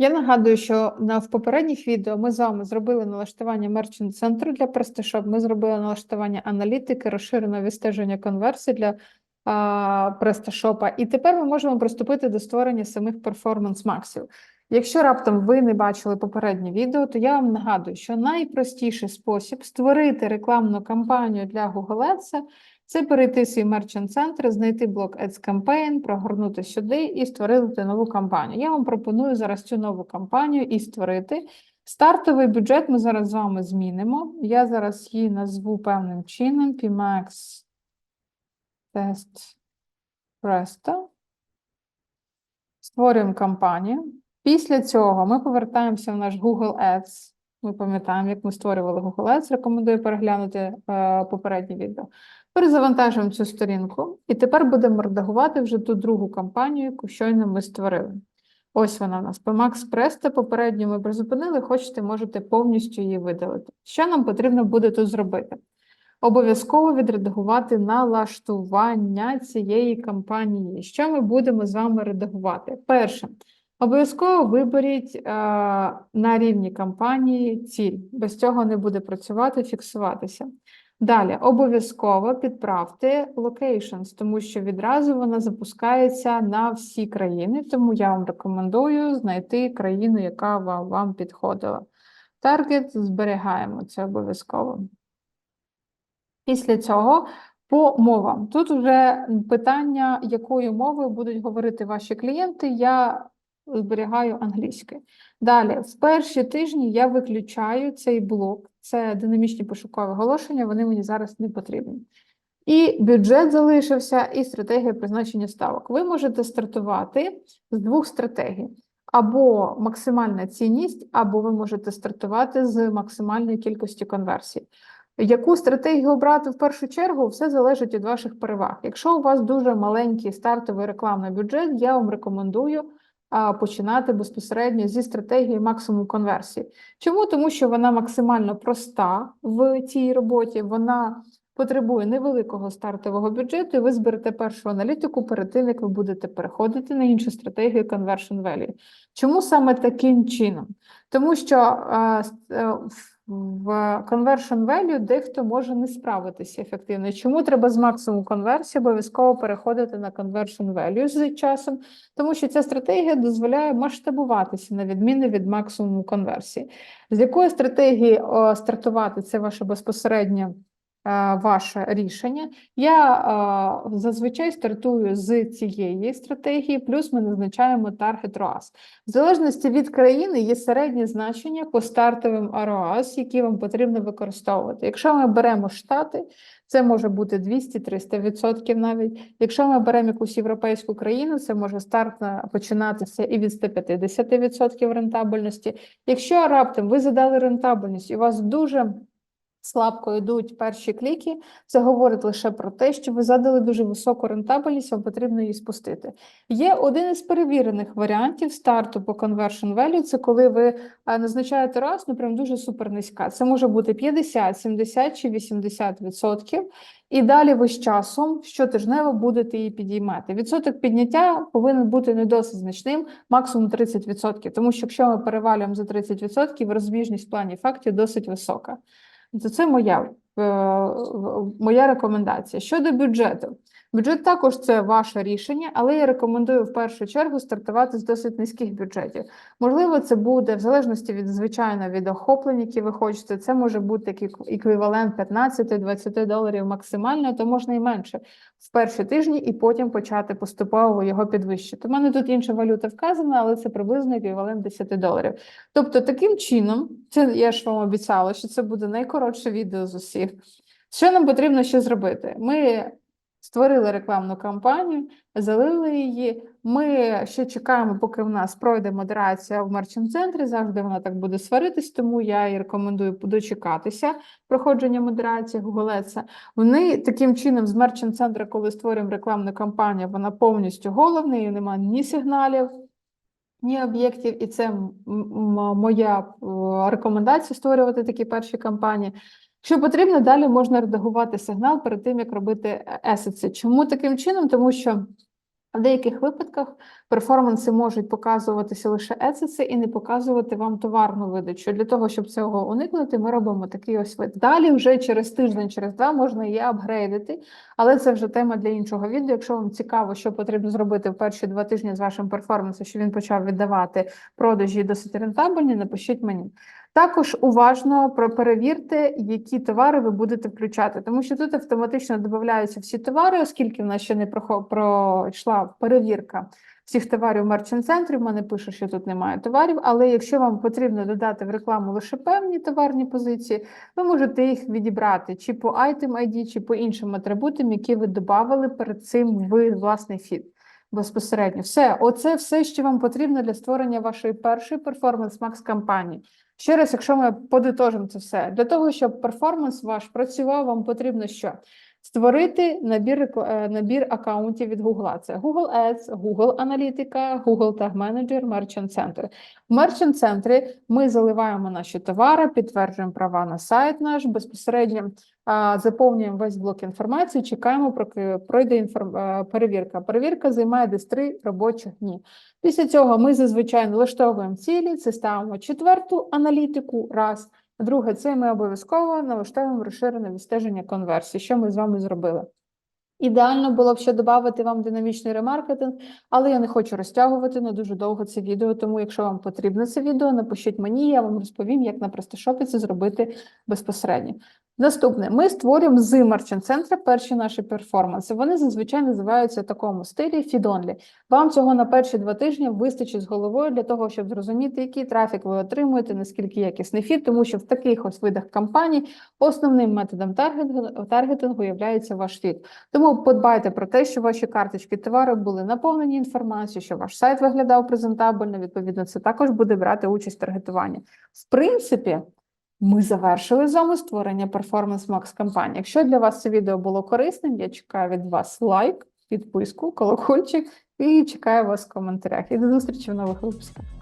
Я нагадую, що в попередніх відео ми з вами зробили налаштування мерчант центру для PrestaShop, Ми зробили налаштування аналітики, розширене відстеження конверсій для а, PrestaShop. І тепер ми можемо приступити до створення самих перформанс максів. Якщо раптом ви не бачили попереднє відео, то я вам нагадую, що найпростіший спосіб створити рекламну кампанію для Google Ads – це перейти свій мерчант центр, знайти блок Ads Campaign, прогорнути сюди і створити нову кампанію. Я вам пропоную зараз цю нову кампанію і створити. Стартовий бюджет ми зараз з вами змінимо. Я зараз її назву певним чином PMAX Test Presto. Створюємо кампанію. Після цього ми повертаємося в наш Google Ads. Ми пам'ятаємо, як ми створювали Google Ads. Рекомендую переглянути е, попереднє відео. Перезавантажуємо цю сторінку, і тепер будемо редагувати вже ту другу кампанію, яку щойно ми створили. Ось вона у нас. PMAX Presto. Попередньо ми призупинили, хочете, можете повністю її видалити. Що нам потрібно буде тут зробити? Обов'язково відредагувати налаштування цієї кампанії. Що ми будемо з вами редагувати? Перше. Обов'язково виберіть е, на рівні кампанії ціль. Без цього не буде працювати, фіксуватися. Далі, обов'язково підправте locations, тому що відразу вона запускається на всі країни, тому я вам рекомендую знайти країну, яка вам, підходила. Таргет зберігаємо, це обов'язково. Після цього по мовам. Тут вже питання, якою мовою будуть говорити ваші клієнти. Я зберігаю англійською. Далі, в перші тижні я виключаю цей блок, це динамічні пошукові оголошення, вони мені зараз не потрібні. І бюджет залишився, і стратегія призначення ставок. Ви можете стартувати з двох стратегій: або максимальна цінність, або ви можете стартувати з максимальної кількості конверсій. Яку стратегію обрати в першу чергу, все залежить від ваших переваг. Якщо у вас дуже маленький стартовий рекламний бюджет, я вам рекомендую починати безпосередньо зі стратегії максимум конверсії. Чому? Тому що вона максимально проста в цій роботі, вона потребує невеликого стартового бюджету, і ви зберете першу аналітику перед тим, як ви будете переходити на іншу стратегію Conversion Value. Чому саме таким чином? Тому що е, в conversion value дехто може не справитися ефективно. Чому треба з максимум конверсії обов'язково переходити на conversion value з часом? Тому що ця стратегія дозволяє масштабуватися на відміну від максимуму конверсії. З якої стратегії стартувати це ваше безпосереднє Е, ваше рішення. Я е, зазвичай стартую з цієї стратегії, плюс ми назначаємо target ROAS. В залежності від країни є середнє значення по стартовим ROAS, які вам потрібно використовувати. Якщо ми беремо штати, це може бути 200-300% навіть. Якщо ми беремо якусь європейську країну, це може старт починатися і від 150% рентабельності. Якщо раптом ви задали рентабельність і у вас дуже слабко йдуть перші кліки, це говорить лише про те, що ви задали дуже високу рентабельність, вам потрібно її спустити. Є один із перевірених варіантів старту по conversion value, це коли ви назначаєте раз, ну прям дуже супер низька. Це може бути 50, 70 чи 80 відсотків. І далі ви з часом щотижнево будете її підіймати. Відсоток підняття повинен бути не досить значним, максимум 30%. Тому що якщо ми перевалюємо за 30%, розбіжність в плані фактів досить висока. Це моя е, моя рекомендація. Щодо бюджету, бюджет також це ваше рішення, але я рекомендую в першу чергу стартувати з досить низьких бюджетів. Можливо, це буде в залежності від звичайно від охоплень, які ви хочете. Це може бути еквівалент 15-20 доларів максимально, то можна і менше в перші тижні, і потім почати поступово його підвищити. У мене тут інша валюта вказана, але це приблизно еквівалент 10 доларів. Тобто, таким чином, це я ж вам обіцяла, що це буде найкоротше відео з усіх. Що нам потрібно ще зробити? Ми Створили рекламну кампанію, залили її. Ми ще чекаємо, поки в нас пройде модерація в мерчант центрі. Завжди вона так буде сваритись, тому я і рекомендую дочекатися проходження модерації Google. Вони таким чином з мерчант центру, коли створюємо рекламну кампанію, вона повністю головна, і немає ні сигналів. Ні об'єктів, і це моя рекомендація створювати такі перші кампанії. Що потрібно, далі можна редагувати сигнал перед тим, як робити есеці. Чому таким чином? Тому що В деяких випадках перформанси можуть показуватися лише ECC і не показувати вам товарну видачу. Для того, щоб цього уникнути, ми робимо такий ось вид. Далі вже через тиждень, через два можна її апгрейдити, але це вже тема для іншого відео. Якщо вам цікаво, що потрібно зробити в перші два тижні з вашим перформансом, щоб він почав віддавати продажі досить рентабельні, напишіть мені. Також уважно перевірте, які товари ви будете включати, тому що тут автоматично додаються всі товари, оскільки в нас ще не пройшла перевірка всіх товарів в мерчант центрі. В мене пише, що тут немає товарів. Але якщо вам потрібно додати в рекламу лише певні товарні позиції, ви можете їх відібрати чи по item ID, чи по іншим атрибутам, які ви додавали перед цим в власний фід. Безпосередньо, все, оце все, що вам потрібно для створення вашої першої перформанс Max кампанії. Ще раз, якщо ми подитожимо це все, для того, щоб перформанс ваш працював, вам потрібно що? Створити набір, е, набір акаунтів від Google. Це Google Ads, Google Аналітика, Google Tag Manager, Merchant Center. В Merchant центрі ми заливаємо наші товари, підтверджуємо права на сайт наш, безпосередньо заповнюємо весь блок інформації, чекаємо, поки пройде інформ... е, перевірка. Перевірка займає десь три робочих дні. Після цього ми зазвичай налаштовуємо цілі, це ставимо четверту аналітику раз. Друге, це ми обов'язково налаштовуємо розширене відстеження конверсії, що ми з вами зробили. Ідеально було б ще додати вам динамічний ремаркетинг, але я не хочу розтягувати на дуже довго це відео. Тому, якщо вам потрібно це відео, напишіть мені, я вам розповім, як на PrestaShop це зробити безпосередньо. Наступне, ми створюємо з Merchant центра перші наші перформанси. Вони зазвичай називаються в такому стилі фідонлі. Вам цього на перші два тижні вистачить з головою для того, щоб зрозуміти, який трафік ви отримуєте, наскільки якісний фід, тому що в таких ось видах кампаній основним методом таргетингу, таргетингу є ваш фід. Тому подбайте про те, що ваші карточки товару були наповнені інформацією, що ваш сайт виглядав презентабельно. Відповідно, це також буде брати участь в таргетуванні. В принципі, ми завершили з вами створення Performance Max кампанії. Якщо для вас це відео було корисним, я чекаю від вас лайк, підписку, колокольчик і чекаю вас в коментарях. І до зустрічі в нових випусках.